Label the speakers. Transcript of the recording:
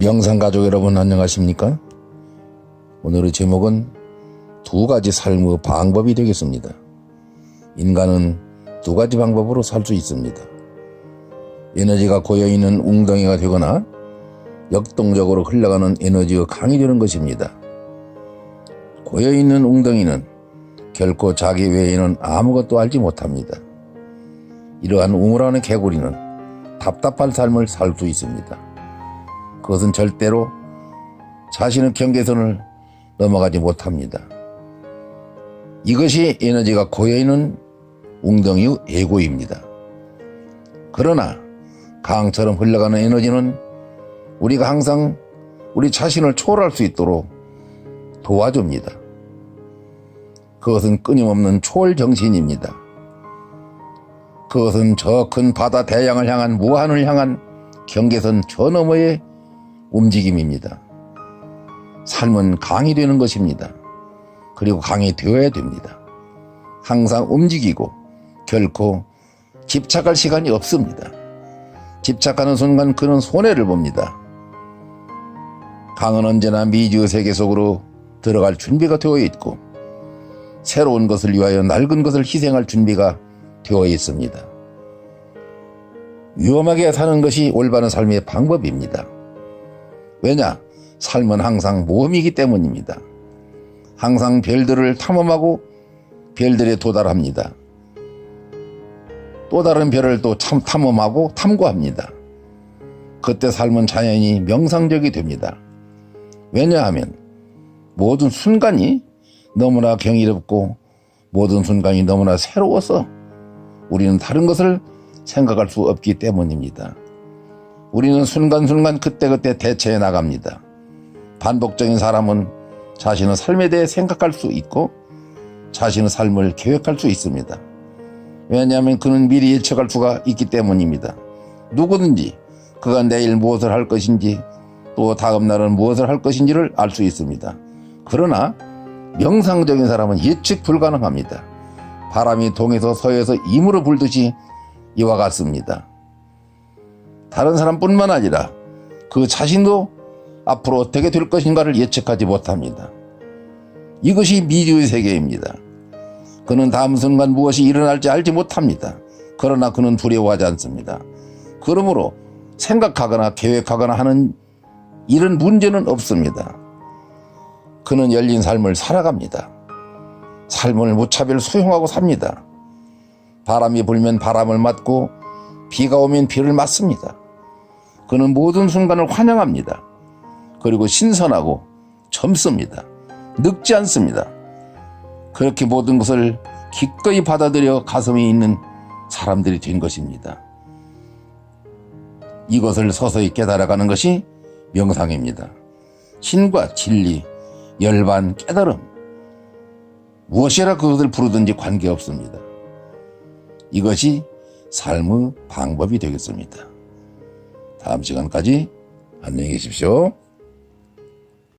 Speaker 1: 명상 가족 여러분 안녕하십니까? 오늘의 제목은 두 가지 삶의 방법이 되겠습니다. 인간은 두 가지 방법으로 살 수 있습니다. 에너지가 고여있는 웅덩이가 되거나 역동적으로 흘러가는 에너지가 강이 되는 것입니다. 고여있는 웅덩이는 결코 자기 외에는 아무것도 알지 못합니다. 이러한 우물하는 개구리는 답답한 삶을 살 수 있습니다. 그것은 절대로 자신의 경계선을 넘어가지 못합니다. 이것이 에너지가 고여있는 웅덩이의 에고입니다. 그러나 강처럼 흘러가는 에너지는 우리가 항상 우리 자신을 초월할 수 있도록 도와줍니다. 그것은 끊임없는 초월 정신입니다. 그것은 저 큰 바다 대양을 향한 무한을 향한 경계선 저 너머의 움직임입니다. 삶은 강이 되는 것입니다. 그리고 강이 되어야 됩니다. 항상 움직이고 결코 집착할 시간이 없습니다. 집착하는 순간 그는 손해를 봅니다. 강은 언제나 미지의 세계 속으로 들어갈 준비가 되어 있고 새로운 것을 위하여 낡은 것을 희생할 준비가 되어 있습니다. 위험하게 사는 것이 올바른 삶의 방법입니다. 왜냐? 삶은 항상 모험이기 때문입니다. 항상 별들을 탐험하고 별들에 도달합니다. 또 다른 별을 또 참 탐험하고 탐구합니다. 그때 삶은 자연히 명상적이 됩니다. 왜냐하면 모든 순간이 너무나 경이롭고 모든 순간이 너무나 새로워서 우리는 다른 것을 생각할 수 없기 때문입니다. 우리는 순간순간 그때그때 대처해 나갑니다. 반복적인 사람은 자신의 삶에 대해 생각할 수 있고 자신의 삶을 계획할 수 있습니다. 왜냐하면 그는 미리 예측할 수가 있기 때문입니다. 누구든지 그가 내일 무엇을 할 것인지 또 다음 날은 무엇을 할 것인지를 알 수 있습니다. 그러나 명상적인 사람은 예측 불가능합니다. 바람이 동에서 서에서 임으로 불듯이 이와 같습니다. 다른 사람뿐만 아니라 그 자신도 앞으로 어떻게 될 것인가를 예측하지 못합니다. 이것이 미주의 세계입니다. 그는 다음 순간 무엇이 일어날지 알지 못합니다. 그러나 그는 두려워하지 않습니다. 그러므로 생각하거나 계획하거나 하는 이런 문제는 없습니다. 그는 열린 삶을 살아갑니다. 삶을 무차별 수용하고 삽니다. 바람이 불면 바람을 맞고 비가 오면 비를 맞습니다. 그는 모든 순간을 환영합니다. 그리고 신선하고 젊습니다. 늙지 않습니다. 그렇게 모든 것을 기꺼이 받아들여 가슴이 있는 사람들이 된 것입니다. 이것을 서서히 깨달아가는 것이 명상입니다. 신과 진리, 열반, 깨달음. 무엇이라 그것을 부르든지 관계없습니다. 이것이 삶의 방법이 되겠습니다. 다음 시간까지 안녕히 계십시오.